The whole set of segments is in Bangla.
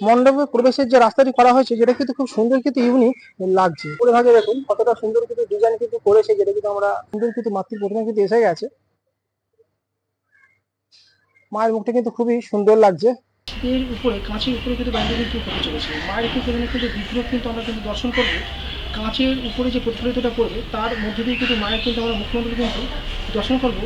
মণ্ডপে প্রবেশের যে রাস্তাটি করা হয়েছে, যেটা কিন্তু খুব সুন্দর কিন্তু ইউনিক লাগছে। পুরো ভাগে দেখুন, কতটা সুন্দর কিন্তু ডিজাইন কিন্তু করেছে, যেটা কিন্তু আমরা সুন্দর কিন্তু মাতৃ প্রতিমা কিন্তু এসে গেছে। মায়ের মুখটা কিন্তু খুবই সুন্দর লাগছে। এর উপরে, কাঁচের উপরে কিন্তু ব্যান্ডেল কিন্তু হতে চলেছে। মায়ের কিন্তু এখানে কিন্তু বিগ্রহ কিন্তু আমরা কিন্তু দর্শন করব। কাঁচের উপরে যে প্রতিফলিতটা করবে তার মধ্যে দিয়ে কিন্তু মায়ের কিন্তু আমরা মুখ্যমন্ত্রী কিন্তু দর্শন করব।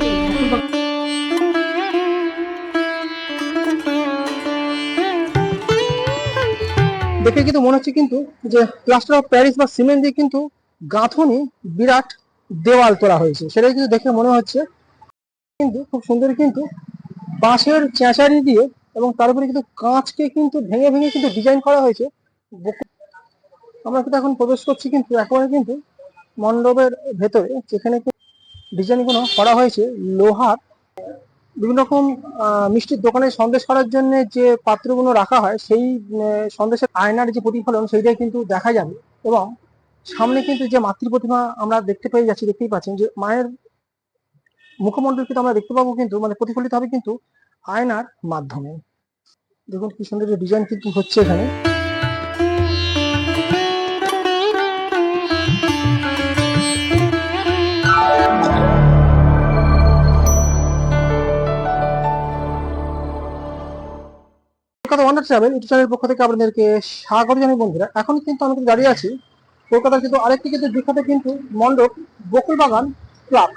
দেখে কিন্তু মনে হচ্ছে কিন্তু যে প্লাস্টার অফ প্যারিস বা সিমেন্ট দিয়ে কিন্তু গাঁথনি বিরাট দেওয়াল তোলা হয়েছে। সেটাই কিন্তু দেখে মনে হচ্ছে। কিন্তু খুব সুন্দর কিন্তু বাঁশের চেঁচারি দিয়ে এবং তার উপরে কিন্তু কাঁচকে কিন্তু ভেঙে ভেঙে কিন্তু ডিজাইন করা হয়েছে। আমরা কিন্তু এখন প্রবেশ করছি কিন্তু একেবারে কিন্তু মণ্ডপের ভেতরে, যেখানে ডিজাইনগুলো করা হয়েছে। লোহার বিভিন্ন রকম মিষ্টির দোকানে সন্দেশ করার জন্য যে পাত্রগুলো রাখা হয়, সেই সন্দেশের আয়নার যে প্রতিফলন, সেইটাই কিন্তু দেখা যাবে। এবং সামনে কিন্তু যে মাতৃ প্রতিমা আমরা দেখতে পেয়ে যাচ্ছি, দেখতেই পাচ্ছেন যে মায়ের মুখমণ্ডল কিন্তু আমরা দেখতে পাবো কিন্তু মানে প্রতিফলিত হবে কিন্তু আয়নার মাধ্যমে। দেখুন কি সুন্দর ডিজাইন কিন্তু হচ্ছে এখানে। পক্ষ থেকে আপনাদেরকে বন্ধুরা। এখন কিন্তু দাঁড়িয়ে কলকাতার কিন্তু আরেকটি কিন্তু বিখ্যাত কিন্তু মণ্ডপ ক্লাব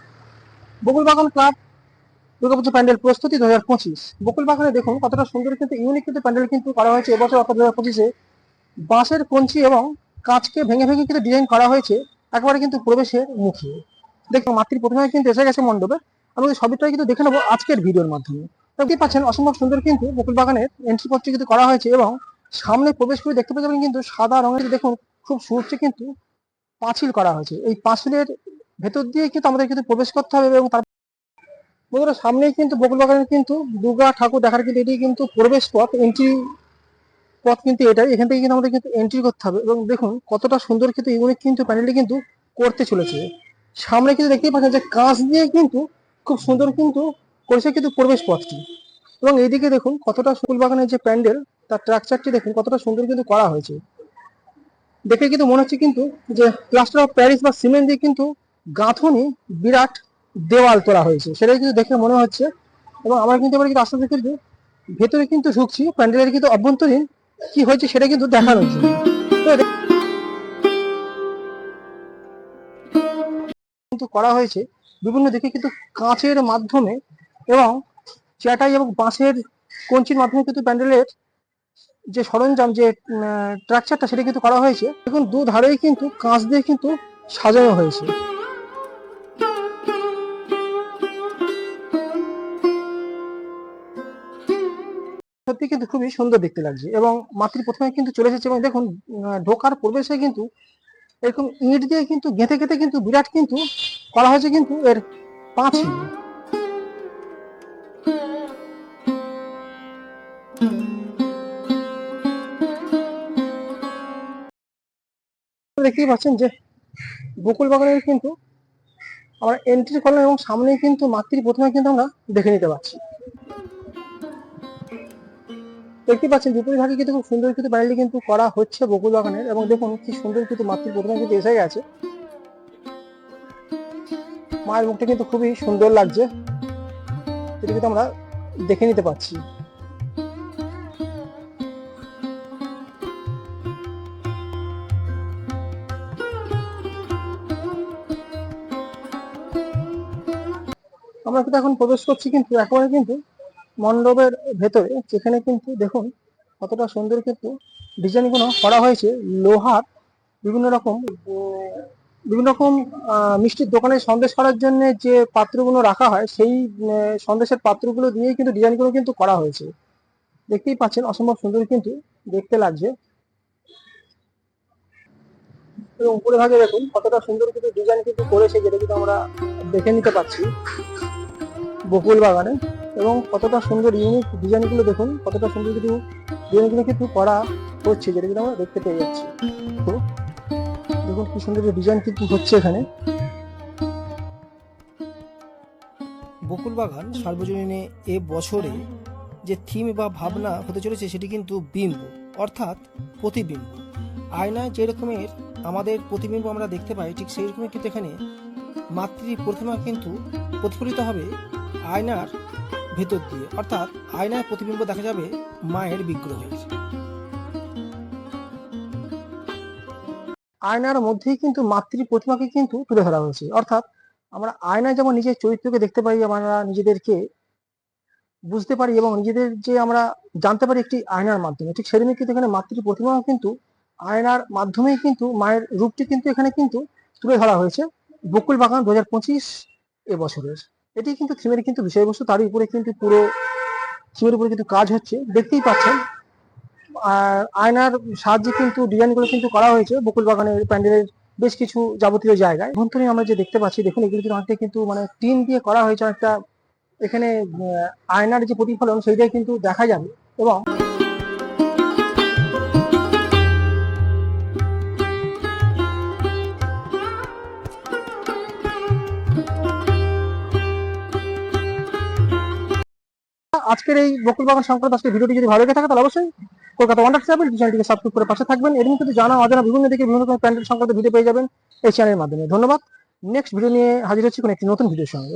ক্লাব প্যান্ডেল প্রস্তুতি দু হাজার পঁচিশ। বকুল বাগানে দেখুন কতটা সুন্দর কিন্তু ইউনিক কিন্তু প্যান্ডেল কিন্তু করা হয়েছে এবছর অর্থাৎ দু হাজার পঁচিশে। বাঁশের কঞ্চি এবং কাঁচকে ভেঙে ভেঙে কিন্তু ডিজাইন করা হয়েছে, একেবারে কিন্তু প্রবেশের মুখে। দেখুন মাতৃ প্রথমে কিন্তু এসে গেছে মণ্ডপে। আমি সবটাই কিন্তু দেখে নেব আজকের ভিডিওর মাধ্যমে। দেখতে পাচ্ছেন অসম্ভব সুন্দর কিন্তু বকুল বাগানের এন্ট্রি পথটি কিন্তু করা হয়েছে এবং সামনে প্রবেশ করে দেখতে পাচ্ছেন কিন্তু সাদা রঙের দেখুন খুব সুউচ্চ কিন্তু পাঁচিল করা হয়েছে। এই পাঁচিলের ভেতর দিয়ে কিন্তু আমাদের কিন্তু প্রবেশ করতে হবে এবং তার বন্ধুরা, সামনেই কিন্তু বকুল বাগানের কিন্তু দুর্গা ঠাকুর দেখার কিন্তু এটি কিন্তু প্রবেশ পথ এন্ট্রি পথ কিন্তু এটাই। এখান থেকে কিন্তু আমাদের কিন্তু এন্ট্রি করতে হবে এবং দেখুন কতটা সুন্দর কিন্তু ইউনিক কিন্তু প্যানেলটি কিন্তু করতে চলেছে। সামনে কিন্তু দেখতেই পাচ্ছেন যে কাঁচ দিয়ে কিন্তু খুব সুন্দর কিন্তু করেছে কিন্তু প্রবেশ পথটি। এবং এইদিকে দেখুন কতটা ফুল বাগানের যে প্যান্ডেল, তার স্ট্রাকচারটি দেখুন কতটা সুন্দর কিন্তু করা হয়েছে। দেখে কিন্তু মনে হচ্ছে কিন্তু যে প্লাস্টার অফ প্যারিস বা সিমেন্ট দিয়ে কিন্তু গাঁথনি বিরাট দেওয়াল তোলা হয়েছে। সেটাই কিন্তু দেখে মনে হচ্ছে। এবং আমরা কিন্তু এবার কিন্তু আস্তে আস্তে কিন্তু ভেতরে কিন্তু ঢুকছি, প্যান্ডেলের কিন্তু অভ্যন্তরীণ কি হয়েছে সেটা কিন্তু তো এটা কিন্তু করা হয়েছে। বিভিন্ন দিকে কিন্তু কাঁচের মাধ্যমে এবং চাটাই এবং বাঁশের কঞ্চির মাধ্যমে কিন্তু প্যান্ডেলের যে সরঞ্জাম, যে স্ট্রাকচারটা সেটা কিন্তু করা হয়েছে। দেখুন, দু ধারেই কিন্তু কাঁচ দিয়ে কিন্তু সাজানো হয়েছে। সত্যি কিন্তু খুবই সুন্দর দেখতে লাগছে এবং মাতৃ প্রথমে কিন্তু চলে এসেছে এবং দেখুন ঢোকার প্রবেশে কিন্তু এরকম ইট দিয়ে কিন্তু গেঁথে গেঁথে কিন্তু বিরাট কিন্তু করা হয়েছে কিন্তু এর পাঁচিল। দেখতেই পাচ্ছেন যে বকুল বাগানের কিন্তু আমরা এন্ট্রি করলাম এবং সামনেই কিন্তু মাতৃ প্রথমে কিন্তু আমরা দেখে নিতে পারছি। দেখতে পাচ্ছেন বিপরীত ভাগে কিন্তু খুব সুন্দর কিন্তু প্যানেলটি কিন্তু করা হচ্ছে বকুল বাগানের এবং দেখুন কি সুন্দর কিন্তু মাতৃ প্রথমে কিন্তু এসে গেছে। মায়ের মুখটা কিন্তু খুবই সুন্দর লাগছে। এটা কিন্তু আমরা দেখে নিতে পাচ্ছি আমরা কিন্তু এখন প্রবেশ করছি কিন্তু একেবারে কিন্তু মণ্ডপের ভেতরে, যেখানে কিন্তু দেখুন কতটা সুন্দর কিন্তু ডিজাইনগুলো করা হয়েছে। লোহার বিভিন্ন রকম বিভিন্ন রকম মিষ্টির দোকানে সন্দেশ করার জন্য যে পাত্রগুলো রাখা হয়, সেই সন্দেশের পাত্রগুলো দিয়েই কিন্তু ডিজাইনগুলো কিন্তু করা হয়েছে। দেখতেই পাচ্ছেন অসম্ভব সুন্দর কিন্তু দেখতে লাগছে। উপরে ভাগে দেখুন কতটা সুন্দর কিন্তু ডিজাইন কিন্তু করেছে, যেটা কিন্তু আমরা দেখে নিতে পাচ্ছি বকুল বাগানে এবং কতটা সুন্দর ইউনিক ডিজাইনগুলো দেখুন, কতটা সুন্দর কিন্তু ডিজাইনগুলো কিন্তু করা হচ্ছে, যেটা কিন্তু আমরা দেখতে পেয়ে যাচ্ছি। তো দেখুন কি সুন্দর ডিজাইন কিন্তু হচ্ছে এখানে। বকুল বাগান সার্বজনীনে এ বছরে যে থিম বা ভাবনা হতে চলেছে, সেটি কিন্তু বিম্ব, অর্থাৎ প্রতিবিম্ব। আয়নায় যে রকমের আমাদের প্রতিবিম্ব আমরা দেখতে পাই, ঠিক সেই রকমই কিন্তু এখানে মাতৃ প্রতিমা কিন্তু প্রতিফলিত হবে আয়নার ভেতর দিয়ে, অর্থাৎ আয়নায় প্রতিবিম্ব দেখা যাবে মায়ের বিগ্রহের আয়নার মধ্যেই কিন্তু মাতৃ প্রতিমাকে কিন্তু তুলে ধরা হয়েছে। অর্থাৎ আমরা আয়নায় যেমন নিজের চরিত্রকে দেখতে পাই, আমরা নিজেদেরকে বুঝতে পারি এবং নিজেদের যে আমরা জানতে পারি একটি আয়নার মাধ্যমে, ঠিক সেরকমই কিন্তু এখানে মাতৃ প্রতিমাও কিন্তু আয়নার মাধ্যমেই কিন্তু মায়ের রূপটি কিন্তু এখানে কিন্তু তুলে ধরা হয়েছে বকুল বাগান দু হাজার পঁচিশ এবছরের এটি কিন্তু থিমের কিন্তু বিষয়বস্তু। তার উপরে কিন্তু পুরো থিমের উপরে কিন্তু কাজ হচ্ছে। দেখতেই পাচ্ছেন, আর আয়নার সাহায্যে কিন্তু ডিজাইনগুলো কিন্তু করা হয়েছে। বকুল বাগানের প্যান্ডেলের বেশ কিছু যাবতীয় জায়গায়। অভ্যন্তরীণ আমরা যে দেখতে পাচ্ছি, দেখুন, এগুলো কিন্তু অনেকটা কিন্তু মানে টিন দিয়ে করা হয়েছে অনেকটা। এখানে আয়নার যে প্রতিফলন, সেইটাই কিন্তু দেখা যাবে। এবং আজকের এই বকুল বাগান সংক্রান্ত আজকে ভিডিওটি যদি ভালো লেগে থাকে, তাহলে অবশ্যই কলকাতা ওয়ান্ডার ট্রাভেল চ্যানেলটিকে সাবস্ক্রাইব করে পাশে থাকবেন। এবং যদি জানা অজানা বিভিন্ন দিকে বিভিন্ন রকম প্যান্ডেল সংক্রান্ত ভিডিও পেয়ে যাবেন এই চ্যানেলের মাধ্যমে। ধন্যবাদ। নেক্সট ভিডিও নিয়ে হাজির হচ্ছি কোনো একটি নতুন ভিডিওর সঙ্গে।